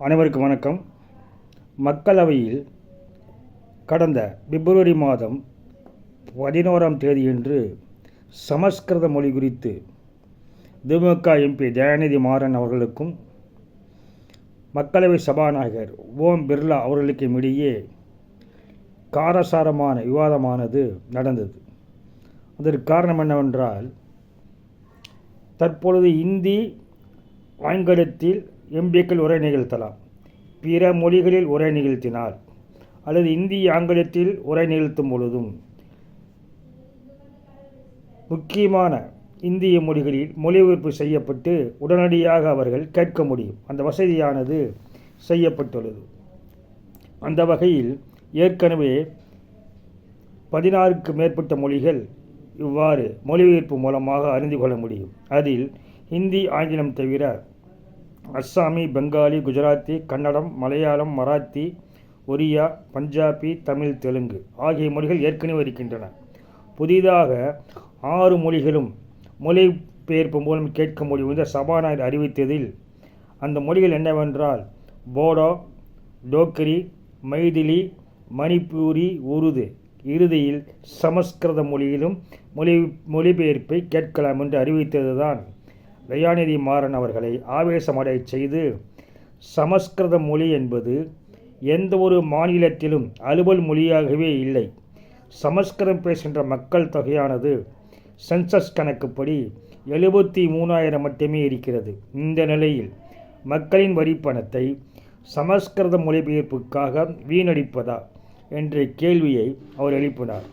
அனைவருக்கு வணக்கம். மக்களவையில் கடந்த பிப்ரவரி மாதம் பதினோராம் தேதியன்று சமஸ்கிருத மொழி குறித்து திமுக எம்பி தயாநிதி மாறன் அவர்களுக்கும் மக்களவை சபாநாயகர் ஓம் பிர்லா அவர்களுக்கும் இடையே காரசாரமான விவாதமானது நடந்தது. அதற்கு காரணம் என்னவென்றால் தற்பொழுது இந்தி ஆங்கிலத்தில் எம்பிக்கள் உரை நிகழ்த்தலாம். பிற மொழிகளில் உரை நிகழ்த்தினார் அல்லது இந்தி ஆங்கிலத்தில் உரை நிகழ்த்தும் பொழுதும் முக்கியமான இந்திய மொழிகளில் மொழிபெயர்ப்பு செய்யப்பட்டு உடனடியாக அவர்கள் கேட்க முடியும். அந்த வசதியானது செய்யப்பட்டுள்ளது. அந்த வகையில் ஏற்கனவே பதினாறுக்கு மேற்பட்ட மொழிகள் இவ்வாறு மொழிபெயர்ப்பு மூலமாக அறிந்து கொள்ள முடியும். அதில் ஹிந்தி ஆங்கிலம் தவிர அஸ்ஸாமி பெங்காலி குஜராத்தி கன்னடம் மலையாளம் மராத்தி ஒரியா பஞ்சாபி தமிழ் தெலுங்கு ஆகிய மொழிகள் ஏற்கனவே இருக்கின்றன. புதிதாக ஆறு மொழிகளும் மொழிபெயர்ப்பு மூலம் கேட்க முடியும் என்று சபாநாயகர் அறிவித்ததில் அந்த மொழிகள் என்னவென்றால் போடோ டோக்ரி மைதிலி மணிப்பூரி உருது இறுதியில் சமஸ்கிருத மொழியிலும் மொழி மொழிபெயர்ப்பை கேட்கலாம் என்று அறிவித்ததுதான் தயாநிதி மாறன் அவர்களை ஆவேசமடை செய்து சமஸ்கிருத மொழி என்பது எந்த ஒரு மாநிலத்திலும் அலுவல் மொழியாகவே இல்லை. சமஸ்கிருதம் பேசுகின்ற மக்கள் தொகையானது சென்சஸ் கணக்குப்படி எழுபத்தி மூணாயிரம் மட்டுமே இருக்கிறது. இந்த நிலையில் மக்களின் வரிப்பணத்தை சமஸ்கிருத மொழிபெயர்ப்புக்காக வீணடிப்பதா என்ற கேள்வியை அவர் எழுப்பினார்.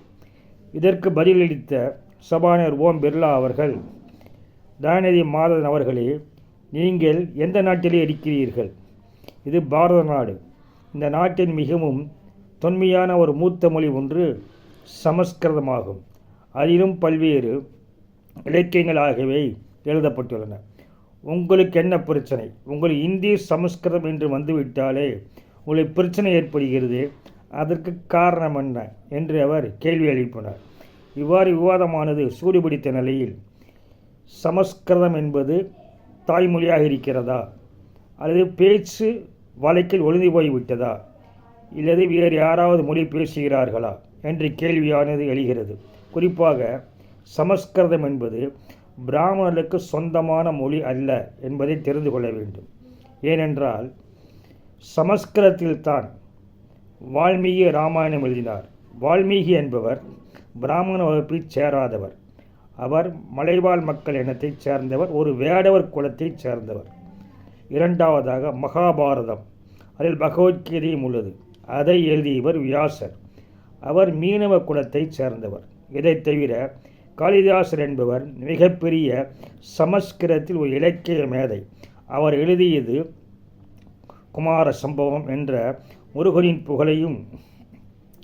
இதற்கு பதிலளித்த சபாநாயகர் ஓம் பிர்லா அவர்கள் தயாநிதி மாதவன் அவர்களே நீங்கள் எந்த நாட்டிலே இருக்கிறீர்கள்? இது பாரத நாடு. இந்த நாட்டின் மிகவும் தொன்மையான ஒரு மூத்த மொழி ஒன்று சமஸ்கிருதமாகும். அதிலும் பல்வேறு இலக்கியங்களாகவே எழுதப்பட்டுள்ளன. உங்களுக்கு என்ன பிரச்சனை? உங்கள் இந்தி சமஸ்கிருதம் என்று வந்துவிட்டாலே உங்களுக்கு பிரச்சனை ஏற்படுகிறது. அதற்கு காரணம் என்ன? என்று அவர் கேள்வி எழுப்பினார். இவ்வாறு விவாதமானது சூடுபிடித்த நிலையில் சமஸ்கிருதம் என்பது தாய்மொழியாக இருக்கிறதா? அல்லது பேச்சு வழக்கில் ஒளிந்து போய்விட்டதா? இல்லது வேறு யாராவது மொழி பேசுகிறார்களா? என்ற கேள்வியானது எழுகிறது. குறிப்பாக சமஸ்கிருதம் என்பது பிராமணர்களுக்கு சொந்தமான மொழி அல்ல என்பதை தெரிந்து கொள்ள வேண்டும். ஏனென்றால் சமஸ்கிருதத்தில்தான் வால்மீகி ராமாயணம் எழுதினார். வால்மீகி என்பவர் பிராமண வகுப்பில் சேராதவர். அவர் மலைவாழ் மக்கள் இனத்தைச் சேர்ந்தவர் ஒரு வேடவர் குலத்தைச் சேர்ந்தவர். இரண்டாவதாக மகாபாரதம். அதில் பகவத்கீதையும் உள்ளது. அதை எழுதியவர் வியாசர். அவர் மீனவ குலத்தைச் சேர்ந்தவர். இதைத் தவிர காளிதாசர் என்பவர் மிகப்பெரிய சமஸ்கிருதத்தில் ஒரு இலக்கிய மேதை. அவர் எழுதியது குமார சம்பவம் என்ற முருகனின் புகழையும்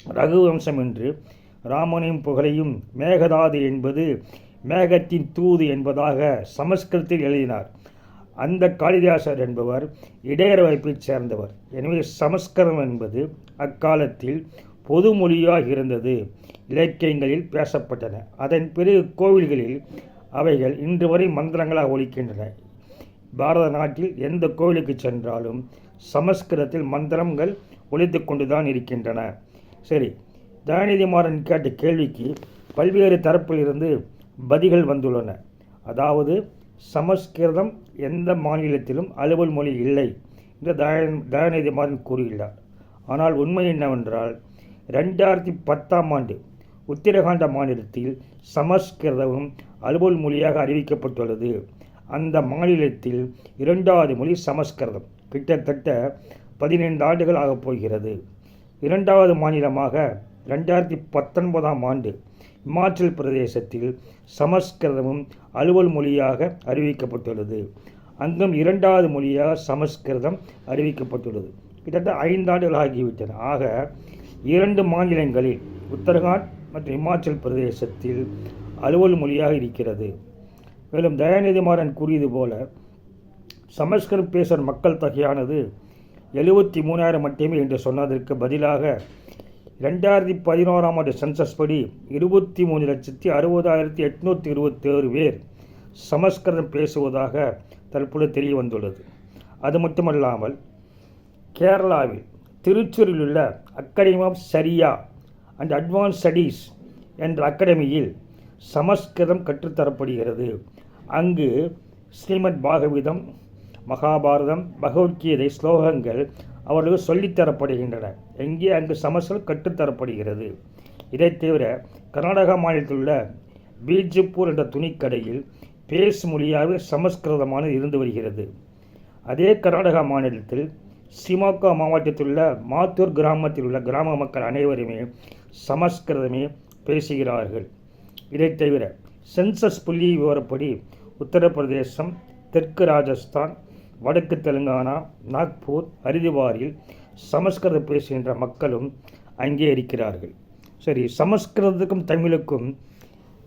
ரகுவம்சம் என்று ராமனின் புகழையும் மேகதாது என்பது மேகத்தின் தூது என்பதாக சமஸ்கிருதத்தில் எழுதினார். அந்த காளிதாசர் என்பவர் இடையர் வகுப்பைச் சேர்ந்தவர். எனவே சமஸ்கிருதம் என்பது அக்காலத்தில் பொது மொழியாக இருந்தது. இலக்கியங்களில் பேசப்பட்டன. அதன் பிறகு கோவில்களில் அவைகள் இன்று வரை மந்திரங்களாக ஒழிக்கின்றன பாரத நாட்டில் எந்த கோவிலுக்கு சென்றாலும் சமஸ்கிருதத்தில் மந்திரங்கள் ஒழித்து கொண்டுதான் இருக்கின்றன. சரி தயாநிதி மாறன் கேட்ட கேள்விக்கு பல்வேறு தரப்பிலிருந்து பதிகள் வந்துள்ளன. அதாவது சமஸ்கிருதம் எந்த மாநிலத்திலும் அலுவல் மொழி இல்லை என்று தயன் தயாநிதி மாறன் கூறுகிறார் ஆனால் உண்மை என்னவென்றால் ரெண்டாயிரத்தி பத்தாம் ஆண்டு உத்தரகாண்ட மாநிலத்தில் சமஸ்கிருதமும் அலுவல் மொழியாக அறிவிக்கப்பட்டுள்ளது. அந்த மாநிலத்தில் இரண்டாவது மொழி சமஸ்கிருதம். கிட்டத்தட்ட பதினைந்து ஆண்டுகள் ஆகப் போகிறது. இரண்டாவது மாநிலமாக ரெண்டாயிரத்தி பத்தொன்பதாம் ஆண்டு இமாச்சல் பிரதேசத்தில் சமஸ்கிருதமும் அலுவல் மொழியாக அறிவிக்கப்பட்டுள்ளது. அங்கும் இரண்டாவது மொழியாக சமஸ்கிருதம் அறிவிக்கப்பட்டுள்ளது. கிட்டத்தட்ட ஐந்தாண்டுகள் ஆகிவிட்டன. ஆக இரண்டு மாநிலங்களில் உத்தரகாண்ட் மற்றும் இமாச்சல் பிரதேசத்தில் அலுவல் மொழியாக இருக்கிறது. மேலும் தயாநிதி மாறன் கூறியது போல சமஸ்கிருதம் பேசும் மக்கள் தொகையானது எழுபத்தி மூணாயிரம் மட்டுமே என்று சொன்னதற்கு பதிலாக ரெண்டாயிரத்தி பதினோராம் ஆண்டு சென்சஸ் படி இருபத்தி மூணு லட்சத்தி அறுபதாயிரத்தி எட்நூற்றி இருபத்தேழு பேர் சமஸ்கிருதம் பேசுவதாக தற்பொழுது தெரிய வந்துள்ளது அது மட்டுமல்லாமல் கேரளாவில் திருச்சூரில் உள்ள academy of Sharia and advance studies என்ற அகாடமியில் சமஸ்கிருதம் கற்றுத்தரப்படுகிறது. அங்கு ஸ்ரீமத் பாகவதம் மகாபாரதம் பகவத்கீதை ஸ்லோகங்கள் அவர்களுக்கு சொல்லித்தரப்படுகின்றன எங்கே அங்கு சமஸ்கிருதம் கற்றுத்தரப்படுகிறது இதைத் தவிர கர்நாடகா மாநிலத்தில் உள்ள பீஜப்பூர் என்ற துணிக்கடையில் பேஸ் மொழியாக சமஸ்கிருதமானது இருந்து வருகிறது. அதே கர்நாடகா மாநிலத்தில் சிமோகா மாவட்டத்தில் உள்ள மாத்தூர் கிராமத்தில் உள்ள கிராம மக்கள் அனைவருமே சமஸ்கிருதமே பேசுகிறார்கள். இதைத் தவிர சென்சஸ் புள்ளி விவரப்படி உத்தரப்பிரதேசம் தெற்கு ராஜஸ்தான் வடக்கு தெலுங்கானா நாக்பூர் ஹரிதுவாரில் சமஸ்கிருதம் பேசுகின்ற மக்களும் அங்கே இருக்கிறார்கள். சரி சமஸ்கிருதத்துக்கும் தமிழுக்கும்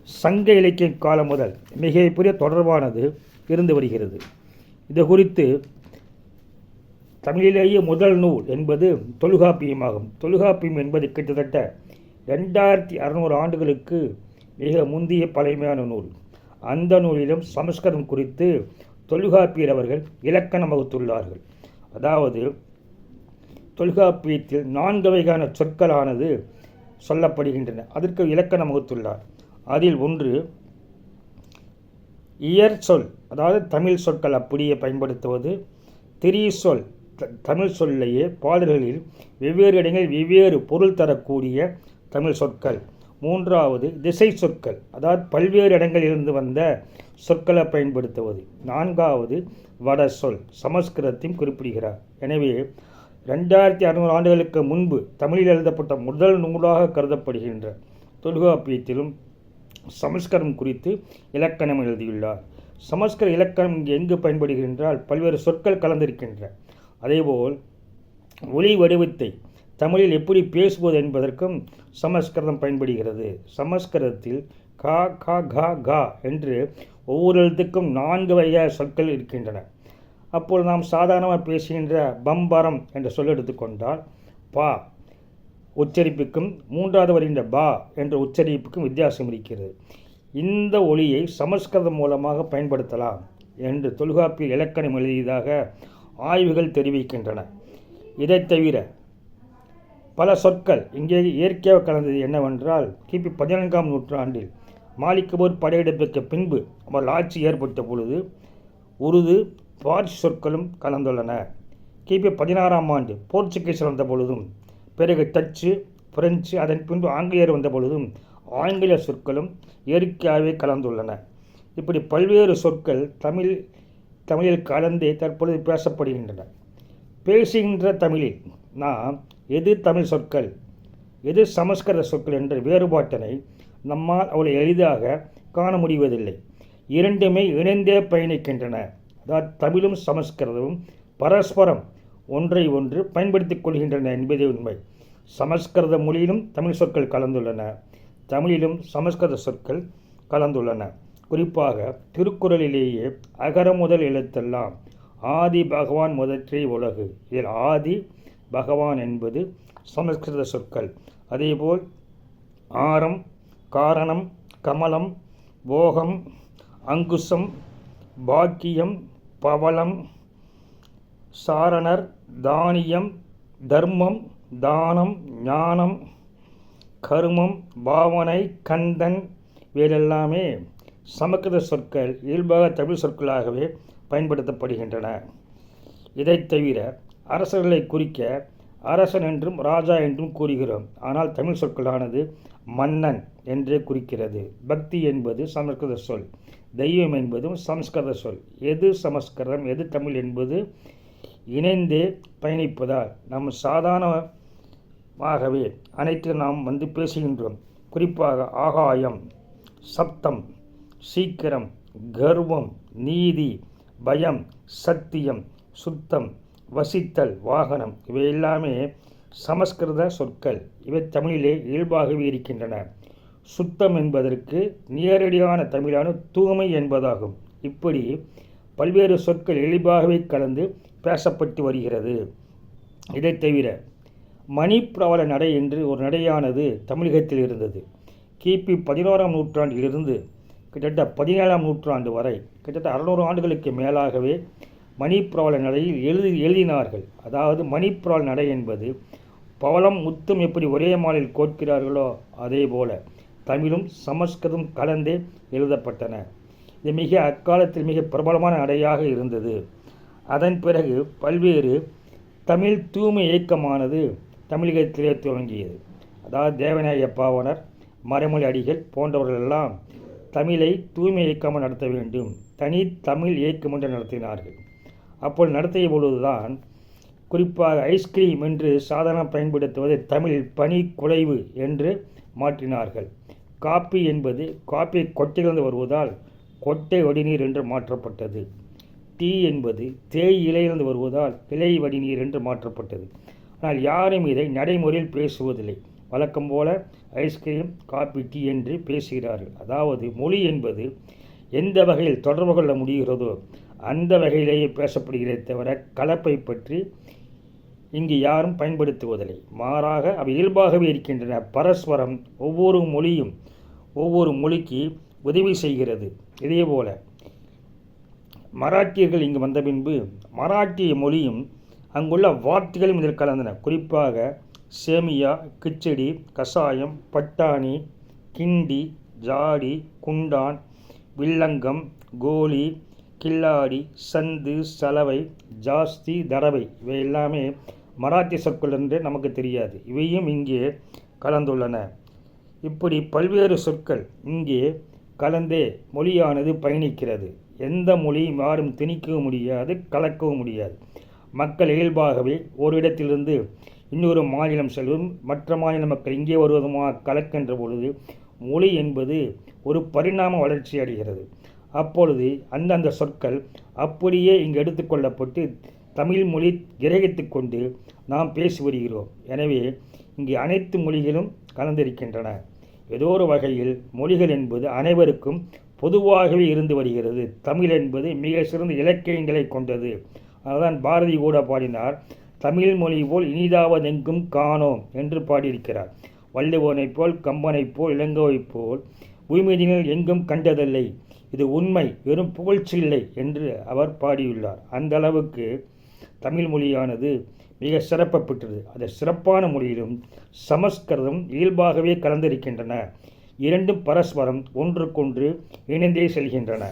சங்க இலக்கிய காலம் முதல் மிகப்பெரிய தொடர்பானது இருந்து வருகிறது. இது குறித்து தமிழிலேயே முதல் நூல் என்பது தொல்காப்பியமாகும். தொல்காப்பியம் என்பது கிட்டத்தட்ட ரெண்டாயிரத்தி அறநூறு ஆண்டுகளுக்கு மிக முந்திய பழமையான நூல். அந்த நூலிலும் சமஸ்கிருதம் குறித்து தொல்காப்பியர் அவர்கள் இலக்கணம் வகுத்துள்ளார்கள். அதாவது தொல்காப்பியத்தில் நான்கு வகையான சொற்களானது சொல்லப்படுகின்றன. அதற்கு இலக்கணம் வகுத்துள்ளார். அதில் ஒன்று இயற் சொல் அதாவது தமிழ் சொற்கள் அப்படியே பயன்படுத்துவது. திரி சொல் த- தமிழ் சொல்லையே பாடல்களில் வெவ்வேறு இடங்களில் வெவ்வேறு பொருள் தரக்கூடிய தமிழ் சொற்கள். மூன்றாவது திசை சொற்கள். அதாவது பல்வேறு இடங்களிலிருந்து வந்த சொற்களை பயன்படுத்துவது. நான்காவது வட சொல் சமஸ்கிருதத்தையும் குறிப்பிடுகிறார். எனவே ரெண்டாயிரத்தி அறுநூறு ஆண்டுகளுக்கு முன்பு தமிழில் எழுதப்பட்ட முதல் நூலாக கருதப்படுகின்ற தொல்காப்பியத்திலும் சமஸ்கிருதம் குறித்து இலக்கணம் எழுதியுள்ளார். சமஸ்கிருத இலக்கணம் இங்கு எங்கு பயன்படுகின்றால் பல்வேறு சொற்கள் கலந்திருக்கின்ற. அதேபோல் ஒளி வடிவத்தை தமிழில் எப்படி பேசுவது என்பதற்கும் சமஸ்கிருதம் பயன்படுகிறது. சமஸ்கிருதத்தில் கா கா கா கா என்று ஒவ்வொரு எழுத்துக்கும் நான்கு வகையான சொற்கள் இருக்கின்றன. அப்போது நாம் சாதாரணமாக பேசுகின்ற பம்பரம் என்ற சொல் எடுத்துக்கொண்டால் பா உச்சரிப்புக்கும் மூன்றாவது வருகின்ற பா என்ற உச்சரிப்புக்கும் வித்தியாசம் இருக்கிறது. இந்த ஒளியை சமஸ்கிருதம் மூலமாக பயன்படுத்தலாம் என்று தொல்காப்பியர் இலக்கணம் எழுதியதாக ஆய்வுகள் தெரிவிக்கின்றன. இதைத் தவிர பல சொற்கள் இங்கே இயற்கையாக கலந்தது என்னவென்றால் கிபி பதினான்காம் நூற்றாண்டில் மாலிகபூர் படையெடுப்புக்கு பின்பு அவர் ஆட்சி ஏற்பட்ட பொழுது உருது பார்சி சொற்களும் கலந்துள்ளன. கிபி பதினாறாம் ஆண்டு போர்ச்சுகீஸ் வந்த பொழுதும் பிறகு டச்சு பிரெஞ்சு அதன் பின்பு ஆங்கிலேயர் வந்த பொழுதும் ஆங்கில சொற்களும் இயற்கையாகவே கலந்துள்ளன. இப்படி பல்வேறு சொற்கள் தமிழ் தமிழில் கலந்தே தற்பொழுது பேசப்படுகின்றன. பேசுகின்ற தமிழில் நாம் எது தமிழ் சொற்கள்? எது சமஸ்கிருத சொற்கள் என்ற வேறுபாட்டினை நம்மால் அவளை எளிதாக காண முடிவதில்லை. இரண்டுமே இணைந்தே பயணிக்கின்றன. அதாவது தமிழும் சமஸ்கிருதமும் பரஸ்பரம் ஒன்றை ஒன்று பயன்படுத்திக் கொள்கின்றன என்பதே உண்மை. சமஸ்கிருத மொழியிலும் தமிழ் சொற்கள் கலந்துள்ளன. தமிழிலும் சமஸ்கிருத சொற்கள் கலந்துள்ளன. குறிப்பாக திருக்குறளிலேயே அகர முதல் எழுத்தெல்லாம் ஆதி பகவான் முதற்றே உலகு. இதில் ஆதி பகவான் என்பது சமஸ்கிருத சொற்கள். அதேபோல் ஆரம் காரணம் கமலம் போகம் அங்குசம் பாக்கியம் பவளம் சாரணர் தானியம் தர்மம் தானம் ஞானம் கருமம் பாவனை கந்தன் இவையெல்லாமே சமஸ்கிருத சொற்கள் இயல்பாக தமிழ் சொற்களாகவே பயன்படுத்தப்படுகின்றன. இதைத் தவிர அரசர்களை குறிக்க அரசன் என்றும் ராஜா என்றும் கூறுகிறோம். ஆனால் தமிழ் சொற்களானது மன்னன் என்றே குறிக்கிறது. பக்தி என்பது சமஸ்கிருத சொல் தெய்வம் என்பதும் சமஸ்கிருத சொல். எது சமஸ்கிருதம் எது தமிழ் என்பது இணைந்தே பயணிப்பதால் நம் சாதாரணமாகவே அனைத்து நாம் வந்து பேசுகின்றோம். குறிப்பாக ஆகாயம் சப்தம் சீக்கிரம் கர்வம் நீதி பயம் சத்தியம் சுத்தம் வசித்தல் வாகனம் இவை எல்லாமே சமஸ்கிருத சொற்கள். இவை தமிழிலே இயல்பாகவே இருக்கின்றன. சுத்தம் என்பதற்கு நேரடியான தமிழான தூய்மை என்பதாகும். இப்படி பல்வேறு சொற்கள் இயல்பாகவே கலந்து பேசப்பட்டு வருகிறது. இதைத் தவிர மணிப்பிரவல நடை என்று ஒரு நடையானது தமிழகத்தில் இருந்தது. கிபி பதினோராம் நூற்றாண்டிலிருந்து கிட்டத்தட்ட பதினேழாம் நூற்றாண்டு வரை கிட்டத்தட்ட அறுநூறு ஆண்டுகளுக்கு மேலாகவே மணிப்பிரால நடையில் எழுதி எழுதினார்கள். அதாவது மணிப்பிரால் நடை என்பது பவளம் முத்தும் எப்படி ஒரே மாலில் கோட்கிறார்களோ அதே போல தமிழும் சமஸ்கிருதம் கலந்தே எழுதப்பட்டன. இது மிக அக்காலத்தில் மிக பிரபலமான நடையாக இருந்தது. அதன் பிறகு பல்வேறு தமிழ் தூய்மை இயக்கமானது தமிழகத்திலே துவங்கியது. அதாவது தேவநாயக பாவனர் மறைமொழி அடிகள் போன்றவர்களெல்லாம் தமிழை தூய்மை இயக்கமாக நடத்த வேண்டும். தனி தமிழ் இயக்கம் என்று நடத்தினார்கள். அப்போது நடத்திய பொழுதுதான் குறிப்பாக ஐஸ்கிரீம் என்று சாதாரண பயன்படுத்துவதை தமிழில் பனி குலைவு என்று மாற்றினார்கள். காப்பி என்பது காப்பி கொட்டையிலிருந்து வருவதால் கொட்டை வடிநீர் என்று மாற்றப்பட்டது. டீ என்பது தேய் இலையிலிருந்து வருவதால் இலை வடிநீர் என்று மாற்றப்பட்டது. ஆனால் யாரும் இதை நடைமுறையில் பேசுவதில்லை. வழக்கம் போல ஐஸ்கிரீம் காபி டீ என்று பேசுகிறார்கள். அதாவது மொழி என்பது எந்த வகையில் தொடர்பு கொள்ள முடிகிறதோ அந்த வகையிலேயே பேசப்படுகிறதே தவிர கலப்பை பற்றி இங்கு யாரும் பயன்படுத்துவதில்லை. மாறாக அவை இயல்பாகவே இருக்கின்றன. பரஸ்பரம் ஒவ்வொரு மொழியும் ஒவ்வொரு மொழிக்கு உதவி செய்கிறது. இதேபோல மராட்டியர்கள் இங்கு வந்த பின்பு மராட்டிய மொழியும் அங்குள்ள வார்த்தைகளும் இதில் கலந்தன. குறிப்பாக சேமியா கிச்சடி கசாயம் பட்டாணி கிண்டி ஜாடி குண்டான் வில்லங்கம் கோலி கில்லாடி சந்து சலவை ஜாஸ்தி தரவை இவை எல்லாமே மராத்தி சொற்கள் என்று நமக்கு தெரியாது. இவையும் இங்கே கலந்துள்ளன. இப்படி பல்வேறு சொற்கள் இங்கே கலந்தே மொழியானது பயணிக்கிறது. எந்த மொழியும் யாரும் திணிக்கவும் முடியாது கலக்கவும் முடியாது. மக்கள் இயல்பாகவே ஒரு இடத்திலிருந்து இன்னொரு மாநிலம் செல்வதும் மற்ற மாநில மக்கள் இங்கே வருவதுமாக கலக்கின்ற பொழுது மொழி என்பது ஒரு பரிணாம வளர்ச்சி அடைகிறது. அப்பொழுது அந்தந்த சொற்கள் அப்படியே இங்கு எடுத்துக்கொள்ளப்பட்டு தமிழ் மொழி கிரகித்து கொண்டு நாம் பேசி வருகிறோம். எனவே இங்கே அனைத்து மொழிகளும் கலந்திருக்கின்றன. ஏதோ ஒரு வகையில் மொழிகள் என்பது அனைவருக்கும் பொதுவாகவே இருந்து வருகிறது. தமிழ் என்பது மிக சிறந்த இலக்கியங்களை கொண்டது. அதுதான் பாரதி கூட பாடினார் தமிழ் மொழி போல் இனிதாவதெங்கும் காணோம் என்று பாடியிருக்கிறார். வள்ளுவனைப் போல் கம்பனைப் போல் இளங்கோவைப் போல் பூமியினில் எங்கும் கண்டதில்லை. இது உண்மை வெறும் புகழ்ச்சி இல்லை என்று அவர் பாடியுள்ளார். அந்த அளவுக்கு தமிழ் மொழியானது மிக சிறப்பு பெற்றது அந்த சிறப்பான மொழியிலும் சமஸ்கிருதம் இயல்பாகவே கலந்திருக்கின்றன. இரண்டும் பரஸ்பரம் ஒன்றுக்கொன்று இணைந்தே செல்கின்றன.